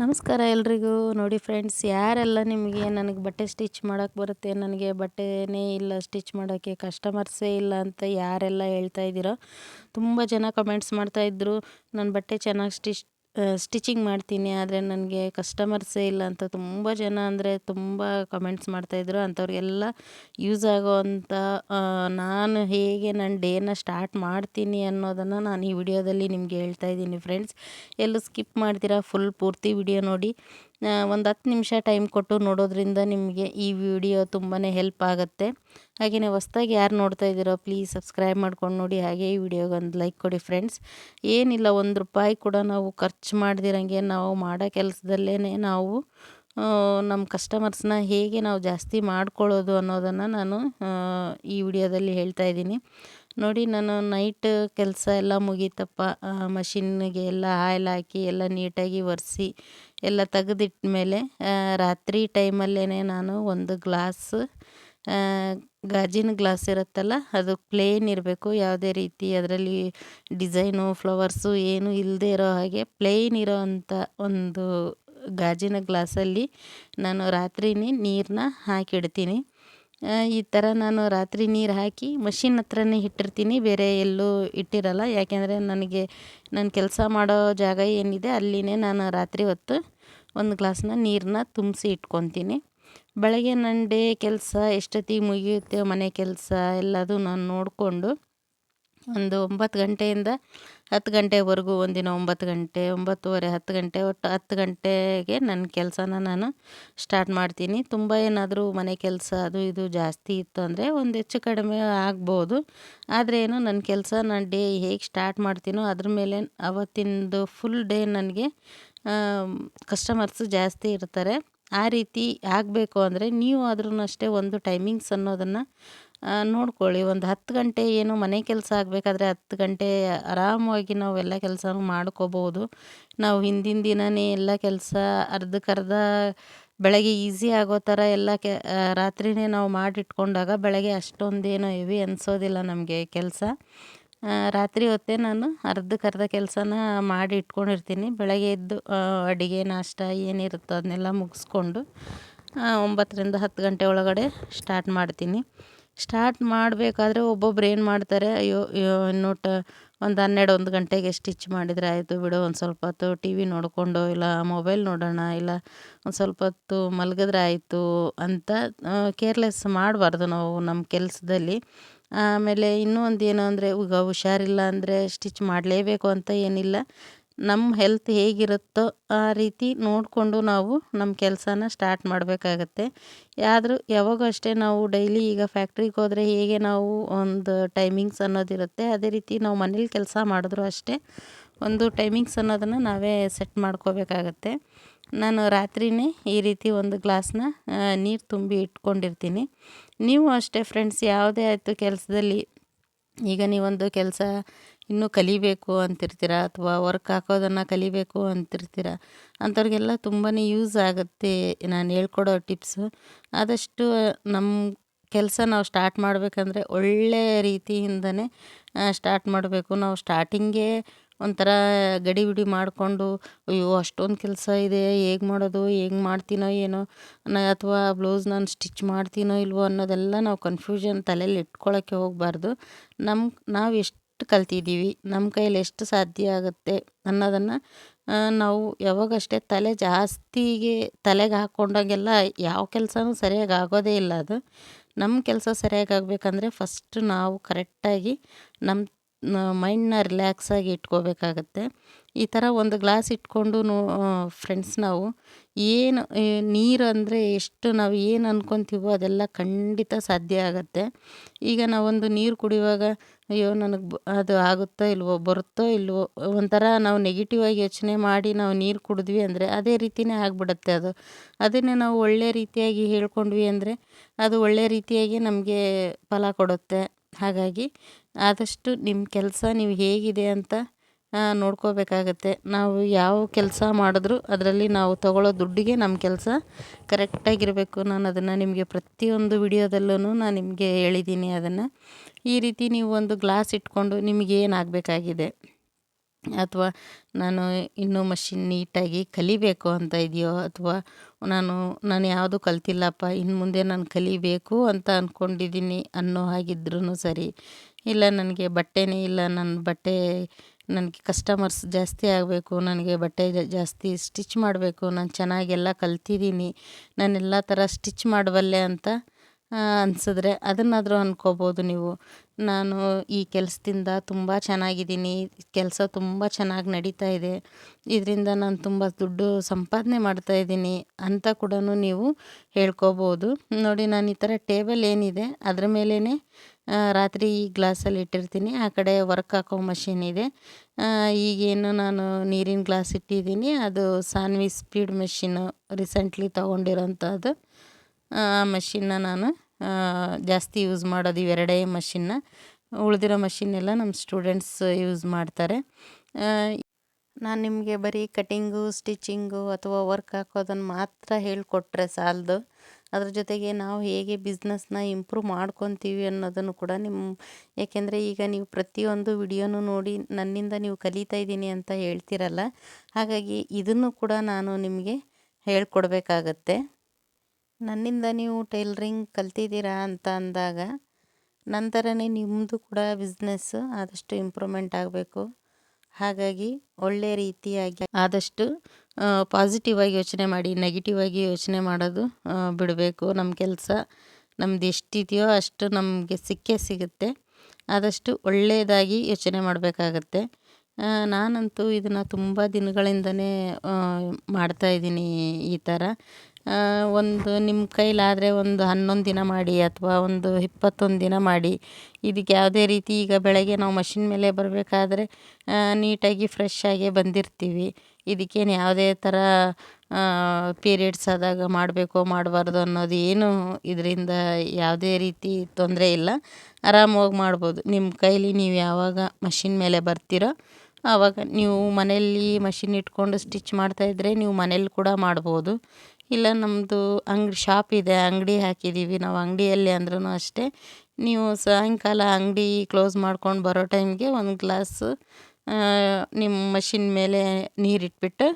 ನಮಸ್ಕಾರ ಎಲ್ರಿಗೂ. ನೋಡಿ ಫ್ರೆಂಡ್ಸ್ ಯಾರೆಲ್ಲ ನಿಮಗೆ ನನಗೆ ಬಟ್ಟೆ ಸ್ಟಿಚ್ ಮಾಡೋಕ್ಕೆ ಬರುತ್ತೆ, ನನಗೆ ಬಟ್ಟೆನೇ ಇಲ್ಲ ಸ್ಟಿಚ್ ಮಾಡೋಕ್ಕೆ ಕಸ್ಟಮರ್ಸೇ ಇಲ್ಲ ಅಂತ ಯಾರೆಲ್ಲ ಹೇಳ್ತಾ ಇದ್ದೀರೋ, ತುಂಬ ಜನ ಕಮೆಂಟ್ಸ್ ಮಾಡ್ತಾಯಿದ್ರು ನನ್ನ ಬಟ್ಟೆ ಚೆನ್ನಾಗಿ ಸ್ಟಿಚ್ ಸ್ಟಿಚಿಂಗ್ ಮಾಡ್ತೀನಿ, ಆದರೆ ನನಗೆ ಕಸ್ಟಮರ್ಸೇ ಇಲ್ಲ ಅಂತ ತುಂಬ ಜನ ಅಂದರೆ ತುಂಬ ಕಮೆಂಟ್ಸ್ ಮಾಡ್ತಾಯಿದ್ರು ಅಂಥವ್ರಿಗೆಲ್ಲ ಯೂಸ್ ಆಗೋವಂಥ ನಾನು ಹೇಗೆ ನನ್ನ ಡೇನ ಸ್ಟಾರ್ಟ್ ಮಾಡ್ತೀನಿ ಅನ್ನೋದನ್ನು ನಾನು ಈ ವಿಡಿಯೋದಲ್ಲಿ ನಿಮಗೆ ಹೇಳ್ತಾ ಇದ್ದೀನಿ ಫ್ರೆಂಡ್ಸ್ ಎಲ್ಲೂ ಸ್ಕಿಪ್ ಮಾಡ್ತೀರಾ ಫುಲ್ ಪೂರ್ತಿ ವಿಡಿಯೋ ನೋಡಿ. ಒಂದು ಹತ್ತು ನಿಮಿಷ ಟೈಮ್ ಕೊಟ್ಟು ನೋಡೋದ್ರಿಂದ ನಿಮಗೆ ಈ ವಿಡಿಯೋ ತುಂಬಾ ಹೆಲ್ಪ್ ಆಗುತ್ತೆ. ಹಾಗೆಯೇ ಹೊಸ್ದಾಗಿ ಯಾರು ನೋಡ್ತಾ ಇದ್ದೀರೋ ಪ್ಲೀಸ್ ಸಬ್ಸ್ಕ್ರೈಬ್ ಮಾಡ್ಕೊಂಡು ನೋಡಿ, ಹಾಗೆ ಈ ವಿಡಿಯೋಗೆ ಒಂದು ಲೈಕ್ ಕೊಡಿ ಫ್ರೆಂಡ್ಸ್ ಏನಿಲ್ಲ, ಒಂದು ರೂಪಾಯಿ ಕೂಡ ನಾವು ಖರ್ಚು ಮಾಡ್ದಿರಂಗೆ ನಾವು ಮಾಡೋ ಕೆಲಸದಲ್ಲೇ ನಾವು ನಮ್ಮ ಕಸ್ಟಮರ್ಸ್ನ ಹೇಗೆ ನಾವು ಜಾಸ್ತಿ ಮಾಡ್ಕೊಳ್ಳೋದು ಅನ್ನೋದನ್ನು ನಾನು ಈ ವಿಡಿಯೋದಲ್ಲಿ ಹೇಳ್ತಾ ಇದ್ದೀನಿ. ನೋಡಿ ನಾನು ನೈಟ್ ಕೆಲಸ ಎಲ್ಲ ಮುಗೀತಪ್ಪ. ಮಷಿನ್ನಿಗೆ ಎಲ್ಲ ಆಯಿಲ್ ಹಾಕಿ ಎಲ್ಲ ನೀಟಾಗಿ ಒರೆಸಿ ಎಲ್ಲ ತೆಗೆದಿಟ್ಮೇಲೆ ರಾತ್ರಿ ಟೈಮಲ್ಲೇ ನಾನು ಒಂದು ಗ್ಲಾಸ್ ಗಾಜಿನ ಗ್ಲಾಸ್ ಇರುತ್ತಲ್ಲ, ಅದು ಪ್ಲೇನ್ ಇರಬೇಕು. ಯಾವುದೇ ರೀತಿ ಅದರಲ್ಲಿ ಡಿಸೈನು ಫ್ಲವರ್ಸು ಏನು ಇಲ್ಲದೆ ಇರೋ ಹಾಗೆ ಪ್ಲೇನ್ ಇರೋ ಅಂಥ ಒಂದು ಗಾಜಿನ ಗ್ಲಾಸಲ್ಲಿ ನಾನು ರಾತ್ರಿನೇ ನೀರನ್ನ ಹಾಕಿಡ್ತೀನಿ. ಈ ಥರ ನಾನು ರಾತ್ರಿ ನೀರು ಹಾಕಿ ಮಷಿನ್ ಹತ್ರನೇ ಇಟ್ಟಿರ್ತೀನಿ. ಬೇರೆ ಎಲ್ಲೂ ಇಟ್ಟಿರಲ್ಲ. ಯಾಕೆಂದರೆ ನನಗೆ, ನಾನು ಕೆಲಸ ಮಾಡೋ ಜಾಗ ಏನಿದೆ ಅಲ್ಲಿನೇ ನಾನು ರಾತ್ರಿ ಹೊತ್ತು ಒಂದು ಗ್ಲಾಸ್ನ ನೀರನ್ನ ತುಂಬಿಸಿ ಇಟ್ಕೊತೀನಿ. ಬೆಳಗ್ಗೆ ನನ್ನ ಡೇ ಕೆಲಸ, ಎಷ್ಟೊತ್ತಿಗೆ ಮುಗಿಯುತ್ತೆ ಮನೆ ಕೆಲಸ ಎಲ್ಲದೂ ನಾನು ನೋಡಿಕೊಂಡು ಒಂದು ಒಂಬತ್ತು ಗಂಟೆಯಿಂದ ಹತ್ತು ಗಂಟೆವರೆಗೂ ಒಂದಿನ ಒಂಬತ್ತು ಗಂಟೆ, ಒಂಬತ್ತುವರೆ, ಹತ್ತು ಗಂಟೆ, ಒಟ್ಟು ಹತ್ತು ಗಂಟೆಗೆ ನನ್ನ ಕೆಲಸನ ನಾನು ಸ್ಟಾರ್ಟ್ ಮಾಡ್ತೀನಿ. ತುಂಬ ಏನಾದರೂ ಮನೆ ಕೆಲಸ ಅದು ಇದು ಜಾಸ್ತಿ ಇತ್ತು ಅಂದರೆ ಒಂದು ಹೆಚ್ಚು ಕಡಿಮೆ ಆಗ್ಬೋದು. ಆದರೆ ಏನು ನನ್ನ ಕೆಲಸ ನಾನು ಡೇ ಹೇಗೆ ಸ್ಟಾರ್ಟ್ ಮಾಡ್ತೀನೋ ಅದ್ರ ಮೇಲೆ ಅವತ್ತಿಂದು ಫುಲ್ ಡೇ ನನಗೆ ಕಸ್ಟಮರ್ಸು ಜಾಸ್ತಿ ಇರ್ತಾರೆ. ಆ ರೀತಿ ಆಗಬೇಕು ಅಂದರೆ ನೀವು ಆದ್ರೂ ಅಷ್ಟೇ ಒಂದು ಟೈಮಿಂಗ್ಸ್ ಅನ್ನೋದನ್ನು ನೋಡ್ಕೊಳ್ಳಿ, ಒಂದು ಹತ್ತು ಗಂಟೆ ಏನು ಮನೆ ಕೆಲಸ ಆಗಬೇಕಾದ್ರೆ ಹತ್ತು ಗಂಟೆ ಆರಾಮವಾಗಿ ನಾವು ಎಲ್ಲ ಕೆಲಸನೂ ಮಾಡ್ಕೋಬೋದು. ನಾವು ಹಿಂದಿನ ದಿನವೇ ಎಲ್ಲ ಕೆಲಸ ಅರ್ಧಕ್ಕರ್ಧ ಬೆಳಗ್ಗೆ ಈಸಿ ಆಗೋ ಥರ ಎಲ್ಲ ಕೆ ರಾತ್ರಿಯೇ ನಾವು ಮಾಡಿಟ್ಕೊಂಡಾಗ ಬೆಳಗ್ಗೆ ಅಷ್ಟೊಂದೇನು ಹೆವಿ ಅನಿಸೋದಿಲ್ಲ ನಮಗೆ ಕೆಲಸ. ರಾತ್ರಿ ಹೊತ್ತೇ ನಾನು ಅರ್ಧಕ್ಕರ್ಧ ಕೆಲಸನ ಮಾಡಿ ಇಟ್ಕೊಂಡಿರ್ತೀನಿ ಬೆಳಗ್ಗೆ ಎದ್ದು ಅಡುಗೆ, ನಾಷ್ಟ ಏನಿರುತ್ತೋ ಅದನ್ನೆಲ್ಲ ಮುಗಿಸ್ಕೊಂಡು ಒಂಬತ್ತರಿಂದ ಹತ್ತು ಗಂಟೆ ಒಳಗಡೆ ಸ್ಟಾರ್ಟ್ ಮಾಡ್ತೀನಿ. ಸ್ಟಾರ್ಟ್ ಮಾಡಬೇಕಾದ್ರೆ ಒಬ್ಬೊಬ್ರು ಏನು ಮಾಡ್ತಾರೆ? ಅಯ್ಯೋ ಇನ್ನು ಟ ಒಂದು ಹನ್ನೆರಡು, ಒಂದು ಗಂಟೆಗೆ ಸ್ಟಿಚ್ ಮಾಡಿದರೆ ಆಯಿತು ಬಿಡು, ಒಂದು ಸ್ವಲ್ಪ ಹೊತ್ತು ಟಿ ವಿ ನೋಡಿಕೊಂಡು ಇಲ್ಲ ಮೊಬೈಲ್ ನೋಡೋಣ, ಇಲ್ಲ ಒಂದು ಸ್ವಲ್ಪ ಹೊತ್ತು ಮಲಗಿದ್ರೆ ಆಯಿತು ಅಂತ ಕೇರ್ಲೆಸ್ ಮಾಡಬಾರ್ದು ನಾವು ನಮ್ಮ ಕೆಲಸದಲ್ಲಿ. ಆಮೇಲೆ ಇನ್ನೂ ಒಂದು ಏನು ಅಂದರೆ, ಈಗ ಹುಷಾರಿಲ್ಲ ಅಂದರೆ ಸ್ಟಿಚ್ ಮಾಡಲೇಬೇಕು ಅಂತ ಏನಿಲ್ಲ. ನಮ್ಮ ಹೆಲ್ತ್ ಹೇಗಿರುತ್ತೋ ಆ ರೀತಿ ನೋಡಿಕೊಂಡು ನಾವು ನಮ್ಮ ಕೆಲಸನ ಸ್ಟಾರ್ಟ್ ಮಾಡಬೇಕಾಗತ್ತೆ. ಆದರೂ ಯಾವಾಗೂ ಅಷ್ಟೇ ನಾವು ಡೈಲಿ ಈಗ ಫ್ಯಾಕ್ಟ್ರಿಗೆ ಹೋದರೆ ಹೇಗೆ ನಾವು ಒಂದು ಟೈಮಿಂಗ್ಸ್ ಅನ್ನೋದಿರುತ್ತೆ ಅದೇ ರೀತಿ ನಾವು ಮನೇಲಿ ಕೆಲಸ ಮಾಡಿದ್ರು ಅಷ್ಟೇ ಒಂದು ಟೈಮಿಂಗ್ಸ್ ಅನ್ನೋದನ್ನು ನಾವೇ ಸೆಟ್ ಮಾಡ್ಕೋಬೇಕಾಗತ್ತೆ. ನಾನು ರಾತ್ರಿನೇ ಈ ರೀತಿ ಒಂದು ಗ್ಲಾಸ್ನ ನೀರು ತುಂಬಿ ಇಟ್ಕೊಂಡಿರ್ತೀನಿ. ನೀವು ಅಷ್ಟೇ ಫ್ರೆಂಡ್ಸ್ ಯಾವುದೇ ಆಯಿತು ಕೆಲಸದಲ್ಲಿ, ಈಗ ನೀವೊಂದು ಕೆಲಸ ಇನ್ನೂ ಕಲಿಬೇಕು ಅಂತಿರ್ತೀರ? ಅಥವಾ ವರ್ಕ್ ಹಾಕೋದನ್ನು ಕಲಿಬೇಕು ಅಂತಿರ್ತೀರ? ಅಂಥವ್ರಿಗೆಲ್ಲ ತುಂಬಾ ಯೂಸ್ ಆಗುತ್ತೆ ನಾನು ಹೇಳ್ಕೊಡೋ ಟಿಪ್ಸು ಆದಷ್ಟು ನಮ್ಮ ಕೆಲಸ ನಾವು ಸ್ಟಾರ್ಟ್ ಮಾಡಬೇಕಂದ್ರೆ ಒಳ್ಳೆಯ ರೀತಿಯಿಂದನೇ ಸ್ಟಾರ್ಟ್ ಮಾಡಬೇಕು. ನಾವು ಸ್ಟಾರ್ಟಿಂಗೇ ಒಂಥರ ಗಡಿಬಿಡಿ ಮಾಡಿಕೊಂಡು, ಅಯ್ಯೋ, ಅಷ್ಟೊಂದು ಕೆಲಸ ಇದೆ, ಹೇಗೆ ಮಾಡೋದು, ಹೇಗೆ ಮಾಡ್ತೀನೋ ಏನೋ ಅಥವಾ ಬ್ಲೌಸ್ ನಾನು ಸ್ಟಿಚ್ ಮಾಡ್ತೀನೋ ಇಲ್ವೋ ಅನ್ನೋದೆಲ್ಲ ನಾವು ಕನ್ಫ್ಯೂಷನ್ ತಲೆಯಲ್ಲಿ ಇಟ್ಕೊಳ್ಳೋಕ್ಕೆ ಹೋಗಬಾರ್ದು. ನಮ್ಮ ನಾವು ಎಷ್ಟು ಕಲ್ತಿದ್ದೀವಿ ನಮ್ಮ ಕೈಯಲ್ಲಿ ಎಷ್ಟು ಸಾಧ್ಯ ಆಗುತ್ತೆ ಅನ್ನೋದನ್ನು ನಾವು ಯಾವಾಗಷ್ಟೇ ತಲೆ ಜಾಸ್ತಿಗೆ ತಲೆಗೆ ಹಾಕ್ಕೊಂಡಾಗೆಲ್ಲ ಯಾವ ಕೆಲಸನೂ ಸರಿಯಾಗಿ ಆಗೋದೇ ಇಲ್ಲ ಅದು. ನಮ್ಮ ಕೆಲಸ ಸರಿಯಾಗಿ ಆಗಬೇಕಂದ್ರೆ ಫಸ್ಟ್ ನಾವು ಕರೆಕ್ಟಾಗಿ ನಮ್ಮ ಮೈಂಡನ್ನ ರಿಲ್ಯಾಕ್ಸಾಗಿ ಇಟ್ಕೋಬೇಕಾಗತ್ತೆ. ಈ ಥರ ಒಂದು ಗ್ಲಾಸ್ ಇಟ್ಕೊಂಡು ಫ್ರೆಂಡ್ಸ್ ನಾವು ಏನು ನೀರು ಅಂದರೆ ಎಷ್ಟು ನಾವು ಏನು ಅಂದ್ಕೊತೀವೋ ಅದೆಲ್ಲ ಖಂಡಿತ ಸಾಧ್ಯ ಆಗುತ್ತೆ. ಈಗ ನಾವೊಂದು ನೀರು ಕುಡಿಯುವಾಗ ಅಯ್ಯೋ, ನನಗೆ ಅದು ಆಗುತ್ತೋ ಇಲ್ವೋ, ಬರುತ್ತೋ ಇಲ್ವೋ, ಒಂಥರ ನಾವು ನೆಗೆಟಿವ್ ಆಗಿ ಯೋಚನೆ ಮಾಡಿ ನಾವು ನೀರು ಕುಡಿದ್ವಿ ಅಂದರೆ ಅದೇ ರೀತಿಯೇ ಆಗಿಬಿಡುತ್ತೆ ಅದು. ಅದನ್ನೇ ನಾವು ಒಳ್ಳೆ ರೀತಿಯಾಗಿ ಹೇಳ್ಕೊಂಡ್ವಿ ಅಂದರೆ ಅದು ಒಳ್ಳೆ ರೀತಿಯಾಗಿ ನಮಗೆ ಫಲ ಕೊಡುತ್ತೆ. ಹಾಗಾಗಿ ಆದಷ್ಟು ನಿಮ್ಮ ಕೆಲಸ ನೀವು ಹೇಗಿದೆ ಅಂತ ನೋಡ್ಕೋಬೇಕಾಗತ್ತೆ. ನಾವು ಯಾವ ಕೆಲಸ ಮಾಡಿದ್ರು ಅದರಲ್ಲಿ ನಾವು ತಗೊಳ್ಳೋ ದುಡ್ಡಿಗೆ ನಮ್ಮ ಕೆಲಸ ಕರೆಕ್ಟಾಗಿರಬೇಕು ನಾನು ಅದನ್ನು ನಿಮಗೆ ಪ್ರತಿಯೊಂದು ವಿಡಿಯೋದಲ್ಲೂ ನಾನು ನಿಮಗೆ ಹೇಳಿದ್ದೀನಿ ಅದನ್ನು. ಈ ರೀತಿ ನೀವು ಒಂದು ಗ್ಲಾಸ್ ಇಟ್ಕೊಂಡು ನಿಮಗೇನಾಗಬೇಕಾಗಿದೆ ಅಥವಾ ನಾನು ಇನ್ನೂ ಮಷಿನ್ ನೀಟಾಗಿ ಕಲಿಬೇಕು ಅಂತ ಇದೆಯೋ? ಅಥವಾ ನಾನು ನಾನು ಯಾವುದು ಕಲ್ತಿಲ್ಲಪ್ಪ ಇನ್ನು ಮುಂದೆ ನಾನು ಕಲಿಬೇಕು ಅಂತ ಅಂದ್ಕೊಂಡಿದ್ದೀನಿ ಅನ್ನೋ ಹಾಗಿದ್ರೂ ಸರಿ. ಇಲ್ಲ, ನನಗೆ ಬಟ್ಟೆನೇ ಇಲ್ಲ ನನ್ನ ಬಟ್ಟೆ ನನಗೆ ಕಸ್ಟಮರ್ಸ್ ಜಾಸ್ತಿ ಆಗಬೇಕು, ನನಗೆ ಬಟ್ಟೆ ಜಾಸ್ತಿ ಸ್ಟಿಚ್ ಮಾಡಬೇಕು, ನಾನು ಚೆನ್ನಾಗೆಲ್ಲ ಕಲ್ತಿದ್ದೀನಿ ನಾನೆಲ್ಲ ಥರ ಸ್ಟಿಚ್ ಮಾಡಬಲ್ಲೆ ಅಂತ ಅನ್ಸಿದ್ರೆ ಅದನ್ನಾದರೂ ಅಂದ್ಕೋಬೋದು ನೀವು. ನಾನು ಈ ಕೆಲಸದಿಂದ ತುಂಬ ಚೆನ್ನಾಗಿದ್ದೀನಿ ಕೆಲಸ ತುಂಬ ಚೆನ್ನಾಗಿ ನಡೀತಾ ಇದೆ, ಇದರಿಂದ ನಾನು ತುಂಬ ದುಡ್ಡು ಸಂಪಾದನೆ ಮಾಡ್ತಾ ಇದ್ದೀನಿ ಅಂತ ಕೂಡ ನೀವು ಹೇಳ್ಕೋಬೋದು. ನೋಡಿ, ನಾನು ಈ ಥರ ಟೇಬಲ್ ಏನಿದೆ, ಅದ್ರ ಮೇಲೇ ರಾತ್ರಿ ಈ ಗ್ಲಾಸಲ್ಲಿ ಇಟ್ಟಿರ್ತೀನಿ. ಆ ಕಡೆ ವರ್ಕ್ ಹಾಕೋ ಮಷಿನ್ ಇದೆ. ಈಗೇನು ನಾನು ನೀರಿನ ಗ್ಲಾಸ್ ಇಟ್ಟಿದ್ದೀನಿ. ಅದು ಸಾನ್ವಿ ಸ್ಪೀಡ್ ಮೆಷಿನ್ನು ರೀಸೆಂಟ್ಲಿ ತೊಗೊಂಡಿರೋಂಥದ್ದು. ಆ ಮಷಿನ್ನ ನಾನು ಜಾಸ್ತಿ ಯೂಸ್ ಮಾಡೋದು ಇವೆರಡೇ ಮಷಿನ್ನ. ಉಳಿದಿರೋ ಮಷಿನ್ನೆಲ್ಲ ನಮ್ಮ ಸ್ಟೂಡೆಂಟ್ಸ್ ಯೂಸ್ ಮಾಡ್ತಾರೆ. ನಾನು ನಿಮಗೆ ಬರೀ ಕಟಿಂಗು, ಸ್ಟಿಚಿಂಗು ಅಥವಾ ವರ್ಕ್ ಹಾಕೋದನ್ನು ಮಾತ್ರ ಹೇಳಿಕೊಟ್ರೆ ಸಾಲದು. ಅದ್ರ ಜೊತೆಗೆ ನಾವು ಹೇಗೆ ಬಿಸ್ನೆಸ್ನ ಇಂಪ್ರೂವ್ ಮಾಡ್ಕೊತೀವಿ ಅನ್ನೋದನ್ನು ಕೂಡ ನಿಮ್ಮ ಏಕೆಂದರೆ ಈಗ ನೀವು ಪ್ರತಿಯೊಂದು ವಿಡಿಯೋನು ನೋಡಿ ನನ್ನಿಂದ ನೀವು ಕಲಿತಾ ಇದ್ದೀನಿ ಅಂತ ಹೇಳ್ತಿರಲ್ಲ. ಹಾಗಾಗಿ ಇದನ್ನು ಕೂಡ ನಾನು ನಿಮಗೆ ಹೇಳ್ಕೊಡ್ಬೇಕಾಗತ್ತೆ. ನನ್ನಿಂದ ನೀವು ಟೈಲರಿಂಗ್ ಕಲ್ತಿದ್ದೀರಾ ಅಂತ ಅಂದಾಗ ನಂತರನೇ ನಿಮ್ಮದು ಕೂಡ ಬಿಸ್ನೆಸ್ಸು ಆದಷ್ಟು ಇಂಪ್ರೂವ್ಮೆಂಟ್ ಆಗಬೇಕು. ಹಾಗಾಗಿ ಒಳ್ಳೆ ರೀತಿಯಾಗಿ ಆದಷ್ಟು ಪಾಸಿಟಿವ್ ಆಗಿ ಯೋಚನೆ ಮಾಡಿ ನೆಗೆಟಿವ್ ಆಗಿ ಯೋಚನೆ ಮಾಡೋದು ಬಿಡಬೇಕು ನಮ್ಮ ಕೆಲಸ. ನಮ್ದು ಎಷ್ಟಿದೆಯೋ ಅಷ್ಟು ನಮಗೆ ಸಿಕ್ಕೇ ಸಿಗುತ್ತೆ. ಆದಷ್ಟು ಒಳ್ಳೆಯದಾಗಿ ಯೋಚನೆ ಮಾಡಬೇಕಾಗತ್ತೆ. ನಾನಂತೂ ಇದನ್ನು ತುಂಬ ದಿನಗಳಿಂದನೇ ಮಾಡ್ತಾಯಿದ್ದೀನಿ ಈ ಥರ ಒಂದು ನಿಮ್ಮ ಕೈಲಾದರೆ ಒಂದು ಹನ್ನೊಂದು ದಿನ ಮಾಡಿ ಅಥವಾ ಒಂದು ಇಪ್ಪತ್ತೊಂದು ದಿನ ಮಾಡಿ. ಇದಕ್ಕೆ ಯಾವುದೇ ರೀತಿ ಈಗ ಬೆಳಗ್ಗೆ ನಾವು ಮಷಿನ್ ಮೇಲೆ ಬರಬೇಕಾದ್ರೆ ನೀಟಾಗಿ ಫ್ರೆಶ್ ಆಗೇ ಬಂದಿರ್ತೀವಿ. ಇದಕ್ಕೇನು ಯಾವುದೇ ಥರ ಪೀರಿಯಡ್ಸ್ ಆದಾಗ ಮಾಡಬೇಕೋ ಮಾಡಬಾರ್ದು ಅನ್ನೋದು ಏನು ಇದರಿಂದ ಯಾವುದೇ ರೀತಿ ತೊಂದರೆ ಇಲ್ಲ. ಆರಾಮವಾಗಿ ಮಾಡ್ಬೋದು. ನಿಮ್ಮ ಕೈಲಿ ನೀವು ಯಾವಾಗ ಮಷಿನ್ ಮೇಲೆ ಬರ್ತೀರೋ ಆವಾಗ ನೀವು ಮನೆಯಲ್ಲಿ ಮಷಿನ್ ಇಟ್ಕೊಂಡು ಸ್ಟಿಚ್ ಮಾಡ್ತಾಯಿದ್ರೆ ನೀವು ಮನೇಲಿ ಕೂಡ ಮಾಡ್ಬೋದು. ಇಲ್ಲ ನಮ್ಮದು ಅಂಗಡಿ ಶಾಪ್ ಇದೆ, ಅಂಗಡಿ ಹಾಕಿದ್ದೀವಿ ನಾವು ಅಂಗಡಿಯಲ್ಲಿ ಅಂದ್ರೂ ಅಷ್ಟೇ. ನೀವು ಸಾಯಂಕಾಲ ಅಂಗಡಿ ಕ್ಲೋಸ್ ಮಾಡ್ಕೊಂಡು ಬರೋ ಟೈಮ್ಗೆ ಒಂದು ಗ್ಲಾಸು ನಿಮ್ಮ ಮಷಿನ್ ಮೇಲೆ ನೀರಿಟ್ಬಿಟ್ಟು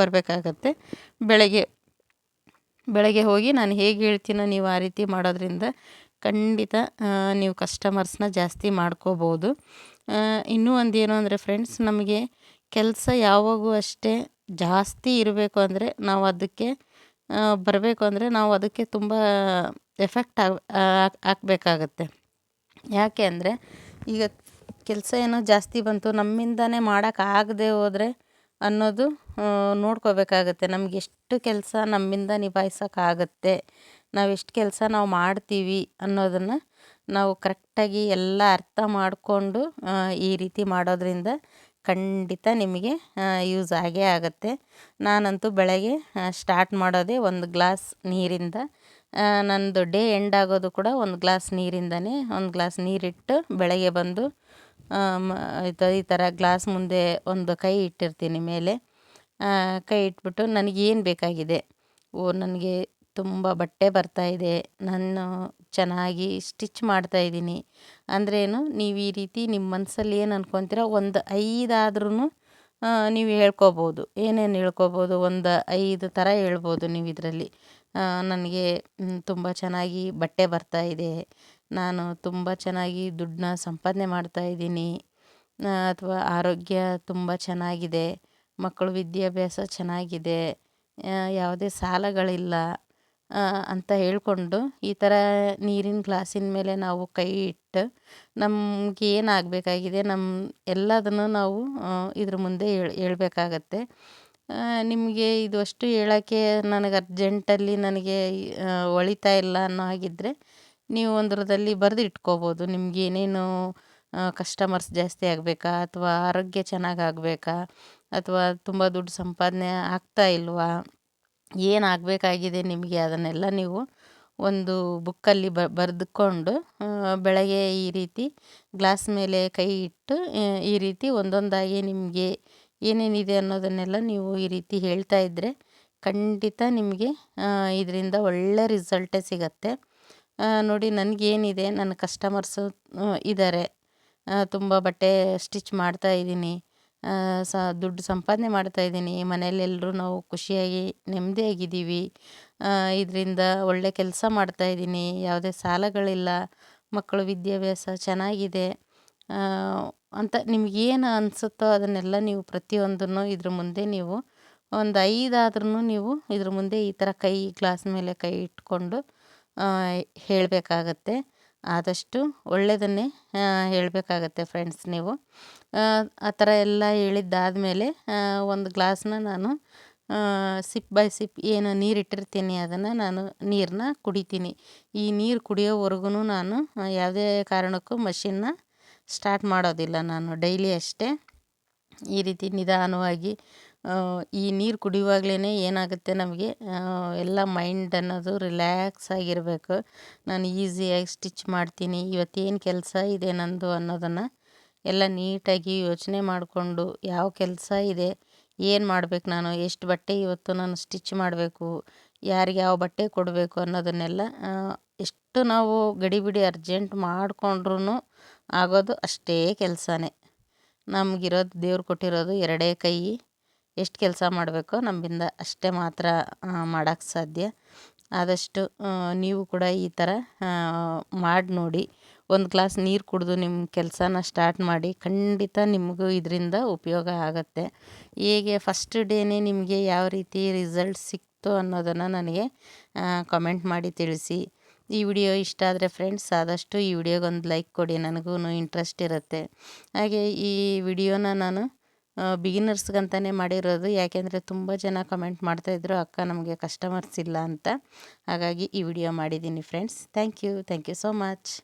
ಬರಬೇಕಾಗತ್ತೆ. ಬೆಳಗ್ಗೆ ಬೆಳಗ್ಗೆ ಹೋಗಿ ನಾನು ಹೇಗೆ ಹೇಳ್ತೀನೋ ನೀವು ಆ ರೀತಿ ಮಾಡೋದ್ರಿಂದ ಖಂಡಿತ ನೀವು ಕಸ್ಟಮರ್ಸ್ನ ಜಾಸ್ತಿ ಮಾಡ್ಕೋಬೋದು. ಇನ್ನೂ ಒಂದು ಏನು ಅಂದರೆ ಫ್ರೆಂಡ್ಸ್ ನಮಗೆ ಕೆಲಸ ಯಾವಾಗೂ ಅಷ್ಟೇ ಜಾಸ್ತಿ ಇರಬೇಕು ಅಂದರೆ ನಾವು ಅದಕ್ಕೆ ಬರಬೇಕು ಅಂದರೆ ನಾವು ಅದಕ್ಕೆ ತುಂಬ ಎಫೆಕ್ಟ್ ಆಗಿ ಹಾಕ್ಬೇಕಾಗತ್ತೆ ಯಾಕೆ ಅಂದರೆ ಈಗ ಕೆಲಸ ಏನೋ ಜಾಸ್ತಿ ಬಂತು, ನಮ್ಮಿಂದನೇ ಮಾಡೋಕ್ಕಾಗದೆ ಹೋದರೆ ಅನ್ನೋದು ನೋಡ್ಕೋಬೇಕಾಗತ್ತೆ. ನಮ್ಗೆ ಎಷ್ಟು ಕೆಲಸ ನಮ್ಮಿಂದ ನಿಭಾಯಿಸೋಕ್ಕಾಗತ್ತೆ ನಾವು ಎಷ್ಟು ಕೆಲಸ ನಾವು ಮಾಡ್ತೀವಿ ಅನ್ನೋದನ್ನು ನಾವು ಕರೆಕ್ಟಾಗಿ ಎಲ್ಲ ಅರ್ಥ ಮಾಡಿಕೊಂಡು ಈ ರೀತಿ ಮಾಡೋದ್ರಿಂದ ಖಂಡಿತ ನಿಮಗೆ ಯೂಸ್ ಆಗೇ ಆಗುತ್ತೆ. ನಾನಂತೂ ಬೆಳಗ್ಗೆ ಸ್ಟಾರ್ಟ್ ಮಾಡೋದೇ ಒಂದು ಗ್ಲಾಸ್ ನೀರಿಂದ ನನ್ನದು ಡೇ ಎಂಡ್ ಆಗೋದು ಕೂಡ ಒಂದು ಗ್ಲಾಸ್ ನೀರಿಂದನೇ, ಒಂದು ಗ್ಲಾಸ್ ನೀರಿಟ್ಟು ಬೆಳಗ್ಗೆ ಬಂದು ಈ ಥರ ಗ್ಲಾಸ್ ಮುಂದೆ ಒಂದು ಕೈ ಇಟ್ಟಿರ್ತೀನಿ ಮೇಲೆ. ಕೈ ಇಟ್ಬಿಟ್ಟು ನನಗೇನು ಬೇಕಾಗಿದೆ? ಓ, ನನಗೆ ತುಂಬ ಬಟ್ಟೆ ಬರ್ತಾಯಿದೆ ನಾನು ಚೆನ್ನಾಗಿ ಸ್ಟಿಚ್ ಮಾಡ್ತಾಯಿದ್ದೀನಿ ಅಂದ್ರೇನು, ನೀವು ಈ ರೀತಿ ನಿಮ್ಮ ಮನಸ್ಸಲ್ಲಿ ಏನು ಅಂದ್ಕೊತೀರ ಒಂದು ಐದಾದ್ರೂ ನೀವು ಹೇಳ್ಕೊಬೋದು. ಏನೇನು ಹೇಳ್ಕೊಬೋದು? ಒಂದು ಐದು ಥರ ಹೇಳ್ಬೋದು ನೀವು ಇದರಲ್ಲಿ. ನನಗೆ ತುಂಬ ಚೆನ್ನಾಗಿ ಬಟ್ಟೆ ಬರ್ತಾಯಿದೆ ನಾನು ತುಂಬ ಚೆನ್ನಾಗಿ ದುಡ್ಡನ್ನ ಸಂಪಾದನೆ ಮಾಡ್ತಾಯಿದ್ದೀನಿ ಅಥವಾ ಆರೋಗ್ಯ ತುಂಬ ಚೆನ್ನಾಗಿದೆ. ಮಕ್ಕಳು ವಿದ್ಯಾಭ್ಯಾಸ ಚೆನ್ನಾಗಿದೆ. ಯಾವುದೇ ಸಾಲಗಳಿಲ್ಲ ಅಂತ ಹೇಳಿಕೊಂಡು ಈ ಥರ ನೀರಿನ ಗ್ಲಾಸಿನ ಮೇಲೆ ನಾವು ಕೈ ಇಟ್ಟು ನಮ್ಗೆ ಏನಾಗಬೇಕಾಗಿದೆ ನಮ್ಮ ಎಲ್ಲದನ್ನು ನಾವು ಇದ್ರ ಮುಂದೆ ಹೇಳ್, ಹೇಳ್ಬೇಕಾಗತ್ತೆ. ನಿಮಗೆ ಇದು ಅಷ್ಟು ಹೇಳೋಕ್ಕೆ ನನಗೆ ಅರ್ಜೆಂಟಲ್ಲಿ ನನಗೆ ಒಳಿತಾ ಇಲ್ಲ ಅನ್ನೋ ಹಾಗಿದ್ದರೆ ನೀವು ಒಂದರದಲ್ಲಿ ಬರೆದು ಇಟ್ಕೋಬೋದು. ನಿಮ್ಗೆ ಏನೇನು ಕಸ್ಟಮರ್ಸ್ ಜಾಸ್ತಿ ಆಗಬೇಕಾ? ಅಥವಾ ಆರೋಗ್ಯ ಚೆನ್ನಾಗಿ ಆಗಬೇಕಾ? ಅಥವಾ ತುಂಬ ದುಡ್ಡು ಸಂಪಾದನೆ ಆಗ್ತಾ ಇಲ್ವಾ? ಏನು ಆಗಬೇಕಾಗಿದೆ ನಿಮಗೆ? ಅದನ್ನೆಲ್ಲ ನೀವು ಒಂದು ಬುಕ್ಕಲ್ಲಿ ಬರೆದುಕೊಂಡು ಬೆಳಗ್ಗೆ ಈ ರೀತಿ ಗ್ಲಾಸ್ ಮೇಲೆ ಕೈ ಇಟ್ಟು ಈ ರೀತಿ ಒಂದೊಂದಾಗಿ ನಿಮಗೆ ಏನೇನಿದೆ ಅನ್ನೋದನ್ನೆಲ್ಲ ನೀವು ಈ ರೀತಿ ಹೇಳ್ತಾ ಇದ್ದರೆ ಖಂಡಿತ ನಿಮಗೆ ಇದರಿಂದ ಒಳ್ಳೆ ರಿಸಲ್ಟೇ ಸಿಗತ್ತೆ. ನೋಡಿ ನನಗೇನಿದೆ, ನನ್ನ ಕಸ್ಟಮರ್ಸು ಇದ್ದಾರೆ ತುಂಬ ಬಟ್ಟೆ ಸ್ಟಿಚ್ ಮಾಡ್ತಾಯಿದ್ದೀನಿ ಸ, ದುಡ್ಡು ಸಂಪಾದನೆ ಮಾಡ್ತಾಯಿದ್ದೀನಿ ಮನೇಲೆಲ್ಲರೂ ನಾವು ಖುಷಿಯಾಗಿ, ನೆಮ್ಮದಿಯಾಗಿದ್ದೀವಿ. ಇದರಿಂದ ಒಳ್ಳೆ ಕೆಲಸ ಮಾಡ್ತಾಯಿದ್ದೀನಿ ಯಾವುದೇ ಸಾಲಗಳಿಲ್ಲ. ಮಕ್ಕಳು ವಿದ್ಯಾಭ್ಯಾಸ ಚೆನ್ನಾಗಿದೆ. ಅಂತ ನಿಮಗೇನು ಅನಿಸುತ್ತೋ ಅದನ್ನೆಲ್ಲ ನೀವು ಪ್ರತಿಯೊಂದನ್ನು ಇದ್ರ ಮುಂದೆ ನೀವು ಒಂದು ಐದಾದ್ರೂ ನೀವು ಇದ್ರ ಮುಂದೆ ಈ ಥರ ಕೈ ಗ್ಲಾಸ್ ಮೇಲೆ ಕೈ ಇಟ್ಕೊಂಡು ಹೇಳಬೇಕಾಗತ್ತೆ. ಆದಷ್ಟು ಒಳ್ಳೆಯದನ್ನೇ ಹೇಳಬೇಕಾಗತ್ತೆ ಫ್ರೆಂಡ್ಸ್ ನೀವು. ಆ ಥರ ಎಲ್ಲ ಹೇಳಿದ್ದಾದಮೇಲೆ ಒಂದು ಗ್ಲಾಸನ್ನ ನಾನು ಸಿಪ್ ಬೈ ಸಿಪ್ ಏನು ನೀರು ಇಟ್ಟಿರ್ತೀನಿ ಅದನ್ನು ನಾನು ನೀರನ್ನ ಕುಡಿತೀನಿ. ಈ ನೀರು ಕುಡಿಯೋವರೆಗೂ ನಾನು ಯಾವುದೇ ಕಾರಣಕ್ಕೂ ಮಷಿನ್ನ ಸ್ಟಾರ್ಟ್ ಮಾಡೋದಿಲ್ಲ ನಾನು. ಡೈಲಿ ಅಷ್ಟೇ. ಈ ರೀತಿ ನಿಧಾನವಾಗಿ ಈ ನೀರು ಕುಡಿಯುವಾಗ್ಲೇ ಏನಾಗುತ್ತೆ ನಮಗೆ? ಎಲ್ಲ ಮೈಂಡ್ ಅನ್ನೋದು ರಿಲ್ಯಾಕ್ಸ್ ಆಗಿರಬೇಕು. ನಾನು ಈಸಿಯಾಗಿ ಸ್ಟಿಚ್ ಮಾಡ್ತೀನಿ. ಇವತ್ತೇನು ಕೆಲಸ ಇದೆ ನಂದು ಅನ್ನೋದನ್ನು ಎಲ್ಲ ನೀಟಾಗಿ ಯೋಚನೆ ಮಾಡಿಕೊಂಡು ಯಾವ ಕೆಲಸ ಇದೆ, ಏನು ಮಾಡಬೇಕು ನಾನು, ಎಷ್ಟು ಬಟ್ಟೆ ಇವತ್ತು ನಾನು ಸ್ಟಿಚ್ ಮಾಡಬೇಕು, ಯಾರಿಗೆ ಯಾವ ಬಟ್ಟೆ ಕೊಡಬೇಕು ಅನ್ನೋದನ್ನೆಲ್ಲ ಎಷ್ಟು ನಾವು ಗಡಿಬಿಡಿ ಅರ್ಜೆಂಟ್ ಮಾಡಿಕೊಂಡ್ರೂ ಆಗೋದು ಅಷ್ಟೇ ಕೆಲಸನೇ. ನಮಗಿರೋದು ದೇವ್ರು ಕೊಟ್ಟಿರೋದು ಎರಡೇ ಕೈ. ಎಷ್ಟು ಕೆಲಸ ಮಾಡಬೇಕೋ ನಮ್ಮಿಂದ ಅಷ್ಟೇ ಮಾತ್ರ ಮಾಡೋಕ್ಕೆ ಸಾಧ್ಯ. ಆದಷ್ಟು ನೀವು ಕೂಡ ಈ ಥರ ಮಾಡಿ ನೋಡಿ. ಒಂದು ಗ್ಲಾಸ್ ನೀರು ಕುಡಿದು ನಿಮ್ಮ ಕೆಲಸನ ಸ್ಟಾರ್ಟ್ ಮಾಡಿ. ಖಂಡಿತ ನಿಮಗೂ ಇದರಿಂದ ಉಪಯೋಗ ಆಗುತ್ತೆ. ಹೇಗೆ ಫಸ್ಟ್ ಡೇನೇ ನಿಮಗೆ ಯಾವ ರೀತಿ ರಿಸಲ್ಟ್ ಸಿಕ್ತು ಅನ್ನೋದನ್ನು ನನಗೆ ಕಮೆಂಟ್ ಮಾಡಿ ತಿಳಿಸಿ. ಈ ವಿಡಿಯೋ ಇಷ್ಟ ಆದರೆ ಫ್ರೆಂಡ್ಸ್ ಆದಷ್ಟು ಈ ವಿಡಿಯೋಗೊಂದು ಲೈಕ್ ಕೊಡಿ. ನನಗೂ ಇಂಟ್ರೆಸ್ಟ್ ಇರುತ್ತೆ. ಹಾಗೆ ಈ ವಿಡಿಯೋನ ನಾನು ಬಿಗಿನರ್ಸ್ಗಂತಲೇ ಮಾಡಿರೋದು. ಯಾಕೆಂದರೆ ತುಂಬ ಜನ ಕಮೆಂಟ್ ಮಾಡ್ತಾಯಿದ್ರು, ಅಕ್ಕ, ನಮಗೆ ಕಸ್ಟಮರ್ಸ್ ಇಲ್ಲ ಅಂತ. ಹಾಗಾಗಿ ಈ ವಿಡಿಯೋ ಮಾಡಿದ್ದೀನಿ friends thank you thank you so much